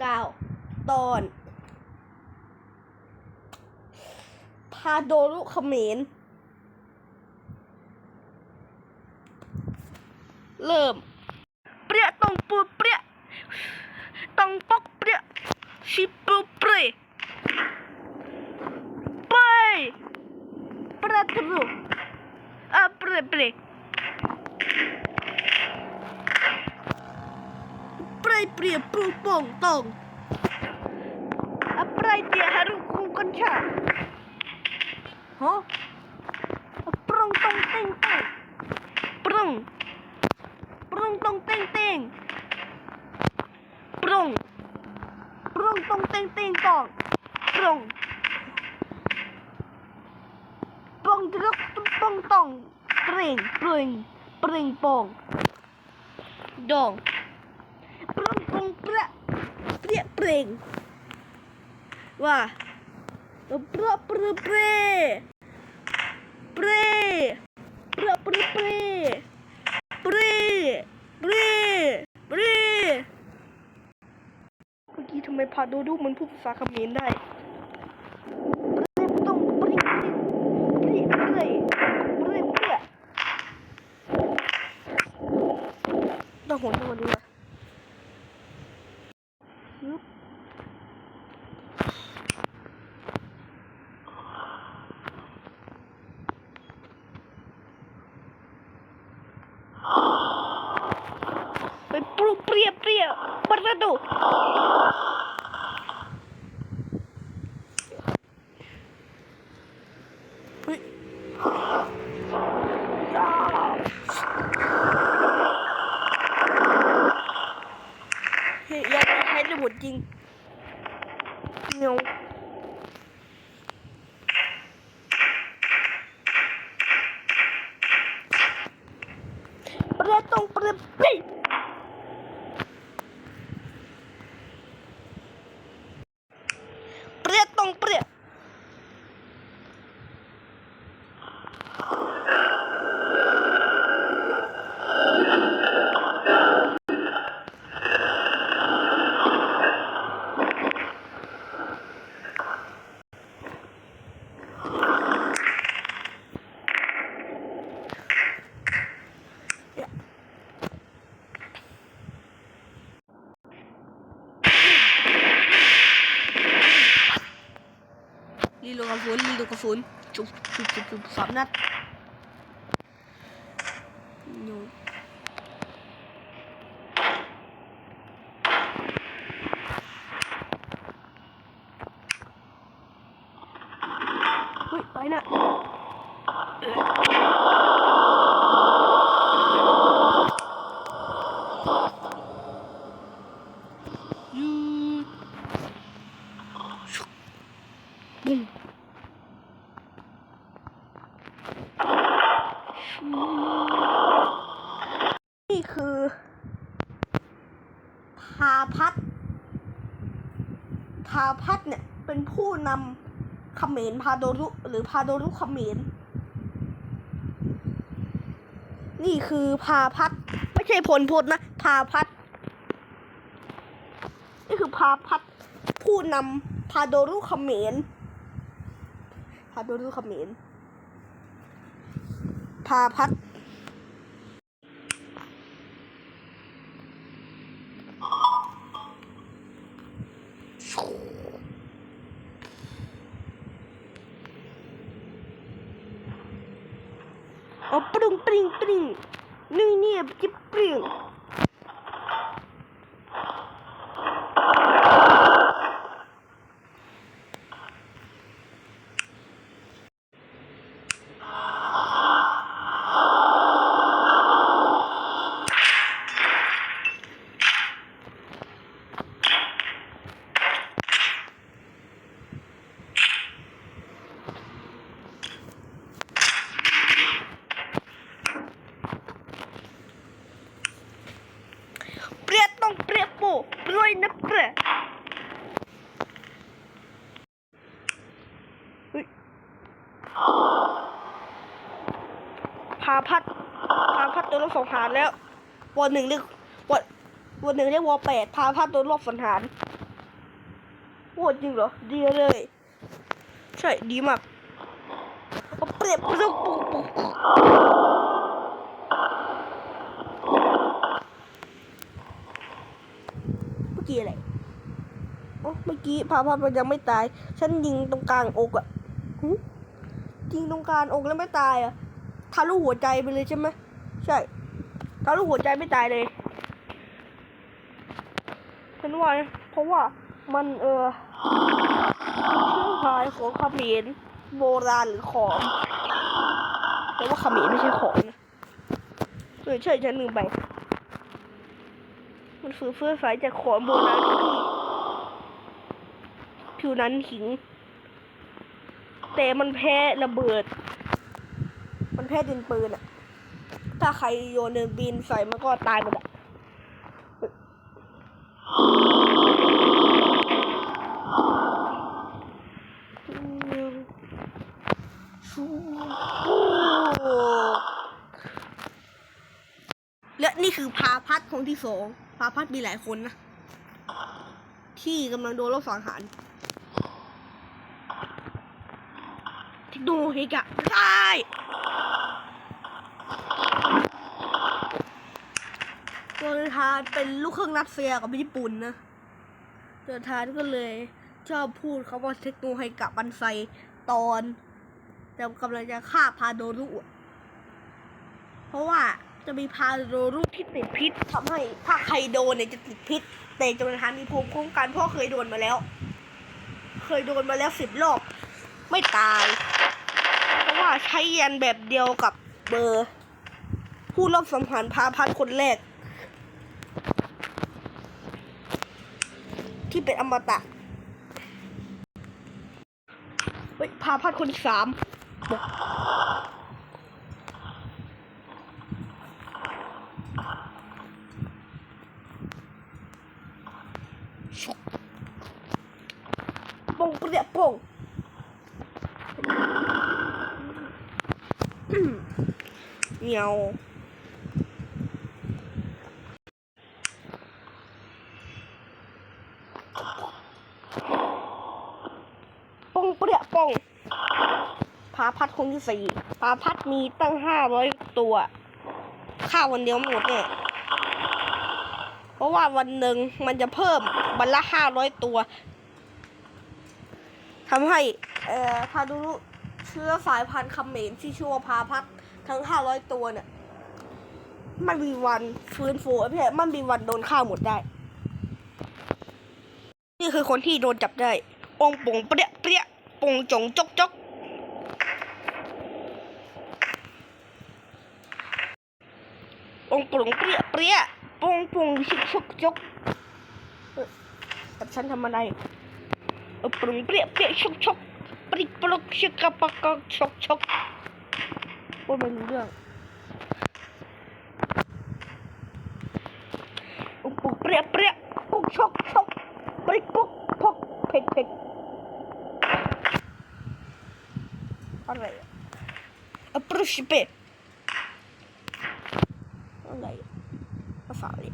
เก้าตอนพาโดรุเขมรเริ่ม เปรี้ยตองปูเปรี้ยตองปอกเปรี้ยชิปูเปรี้ยไปปราตรูอะเปรี้ยเปรี้ย Apray pung pong tong. Apray dia harus kung kanca. Huh? Prong tong ting tong. Prong. Prong tong ting ting. Prong. Prong tong ting ting tong. Prong. Prong druk pong tong. Pring pring pring pong. Dong. งเปรองปรุงตรงเปรี้ยเปรี้ยเปร่งว่าเปรี้ยเปรี้ยเปรเปรี้ยเปรเปรี้ยเปรเปรเปรเปรเมื่อกี้ทำไมพาดูดูมันพูดภาษาเขมรได้ปรีต้องปรีปรีปรีปรีปรีต้องหัวตัวดีกว่าฮึบไป ปรุเปรียเปรียประตูเฮ้ยเฮ้ยอยากจะใช้ระบบจริงเงาเปรียตรงเปรียเปรีย เปรี้ยตรงเปรี้ยรีโหล ดูกระสุนจุบจุบจุบจุบสามนัดโยนเฮ้ยไปนะยูชุบบุ้ม นี่คือพาพัฒน์พาพัฒน์เนี่ยเป็นผู้นำเขมรพาโดรุหรือพาโดรุเขมรนี่คือพาพัฒน์ไม่ใช่พลพลนะพาพัฒน์นี่คือพาพัฒน์ผู้นำพาโดรุเขมรพาโดรุเขมร ภาพัฒน์ อ๋อปรึงปริงปริงนี่เนี่ยจิบปริงเปรี้ยต้องเปรี้ยโปปรวย นะเปรี้ยเฮ้ยพาพัดพาพัดตัวรถสังหารแล้ววอหนึ่งเรียกวอวอหนึ่งเรียกวอแปดพาพัดตัวรถสังหารโอ้จริงเหรอดีเลย ใช่ดีมากเอาเปรียบปุ๊บปุ๊บปุ๊บปุ๊บเมื่อ กี้อะไรอ๋อเมื่อกี้พาพามันยังไม่ตาย ฉันยิงตรงกลางอกอะหึยิงตรงกลางอกแล้วไม่ตายอะทะลุหัวใจไปเลยใช่ไหมใช่ทะลุหัวใจไม่ตายเลยฉันว่าเพราะว่ามันเออเครื่องพายของขมรโบราณหรือของแต่ว่าขมรไม่ใช่ของนะเออใช่ฉันลืมไป ฟื้นเฟื่อสายจากของโบราณที่ผิวนั้นหิง แต่มันแพ้ระเบิด มันแพ้ดินปืนอะถ้าใครโยนเดินบินใส่มันก็ตายหมดอะและนี่คือพาพัดคนที่สอง พาพัดมีหลายคนนะ ที่กำลังโดนรถสังหารเทคโนโลยีกะได้โจนทานเป็นลูกครึ่งรัสเซียกับญี่ปุ่นนะโจนทานก็เลยชอบพูดเขาว่าเทคโนโลยีกะบันไซตอน แต่กำลังจะฆ่าพาโดรุอะเพราะว่า จะมีพาโดรุที่ติดพิษทำให้ถ้าใครโดนเนี่ยจะติดพิษ แต่จนทานมีภูมิคุ้มกันพราะเคยโดนมาแล้ว เคยโดนมาแล้วสิบรอบไม่ตาย เพราะว่าใช้ยันแบบเดียวกับเบอร์ ผู้รอบสังหารพาพัดคนแรก ที่เป็นอมตะเฮ้ยพาพัดคนสามบอกป งเปรี้ยปงเหนียวปงเปรี้ยปงพาพัดคนที่สี่พาพัดมีตั้งห้าร้อยตัวข้าววันเดียวหมดเนี่ยเพราะว่าวันหนึ่งมันจะเพิ่มวันละห้าร้อยตัว ทำให้พาดูเชื้อสายพันธุ์คเขมรที่ชื่อว่าพาพัดทั้งห้าร้อยตัวเนี่ย มันมีวันฟื้นฟูไอ้พี่มันมีวันโดนฆ่าหมดได้ นี่คือคนที่โดนจับได้องปงเปรี้ยเปรี้ยปงจงจกจกองปงเปรี้ยเปรี้ยปงปงชิกชกจกกับฉันทำอะไร เออปงเปรี้ยเปรี้ยชกชกปริกปลกชิกกะปะกะชกชกพูดไม่รู้เรื่อง ปุ๊กปุ๊กเปรี้ยเปรี้ยปุ๊กชกชกปริกปุ๊กพกเผ็ดเผ็ดอะไรอะอะปรุชเปอะไรอะภาษาอะไร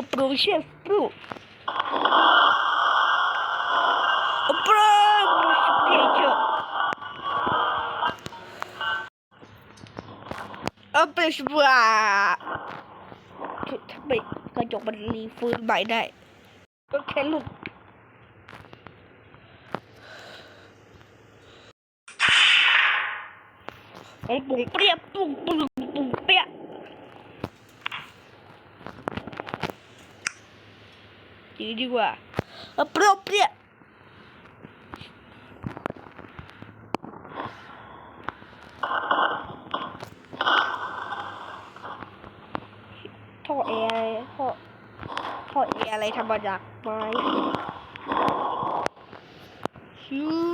Oproszę w próg. Oproszę w próg. ทำไมกระจกมันรีฟื้นใหม่ได้ ก็แค่หลุดไอ้ปุ่งเปรี้ยปุ่งปุ่ง ดีดีกว่าเอาเปรี้ยวเปรี้ยท่อแอร์ท่อท่อแอร์อะไรทำมาจากไม้ชิว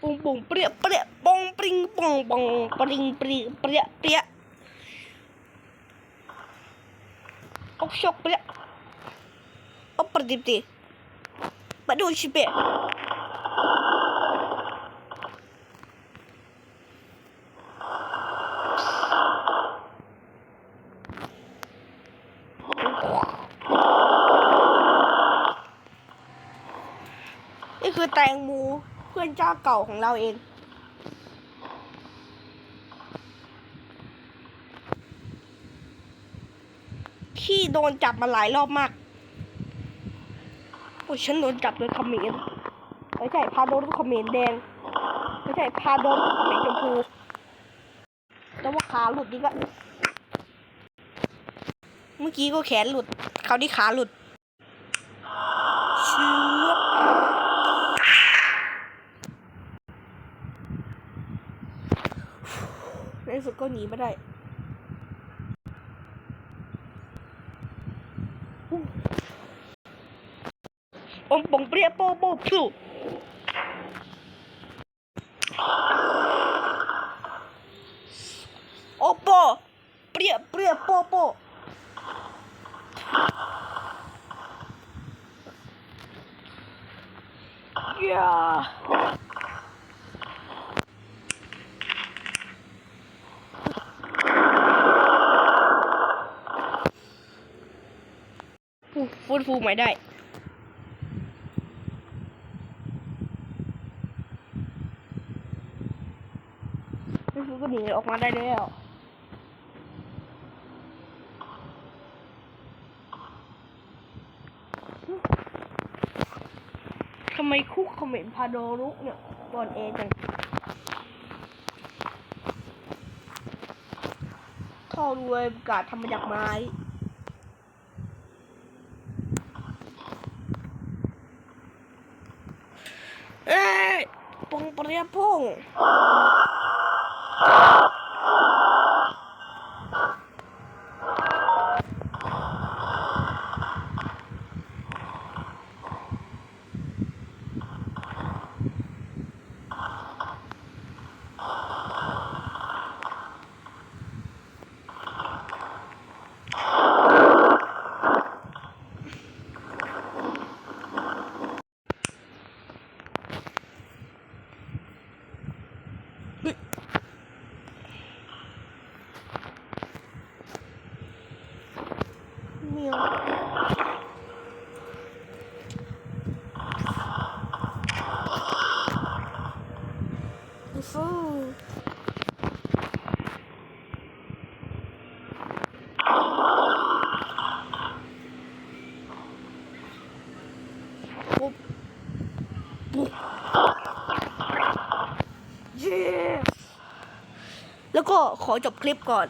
ปองปริงปรีเปรี้ยเปรี้ยอกชกเปรี้ยอกปฏิบตีมาดูชิเปะนี่คือแตงโม เพื่อนเจ้าเก่าของเราเอง ที่โดนจับมาหลายรอบมาก โอ้ยฉันโดนจับโดยเขมรไม่ใช่พาโดนเขมรแดงไม่ใช่พาโดนเขมรชมพูแต่ว่าขาหลุดนี่ก็ เมื่อกี้ก็แขนหลุด เขาวที่ขาหลุดเชือกในที่สุด ก็หนีไม่ได้อมปองเปรี้ยโปโปพลูโอโปเปรี้ยเปรี้ยโปโปอย่ ฟูฟูฟูใหม่ได้นี่คือก็หนีออกมาได้แล้วทำไมคุกเขมรพาโดรุกเนี่ยบอนเอจังท่อรวยประกาศทำมาจากไม้ เอ้ย ปองเปรียพง เมียวฟูปุ๊บปุ๊บเย้แล้วก็ ขอจบคลิปก่อน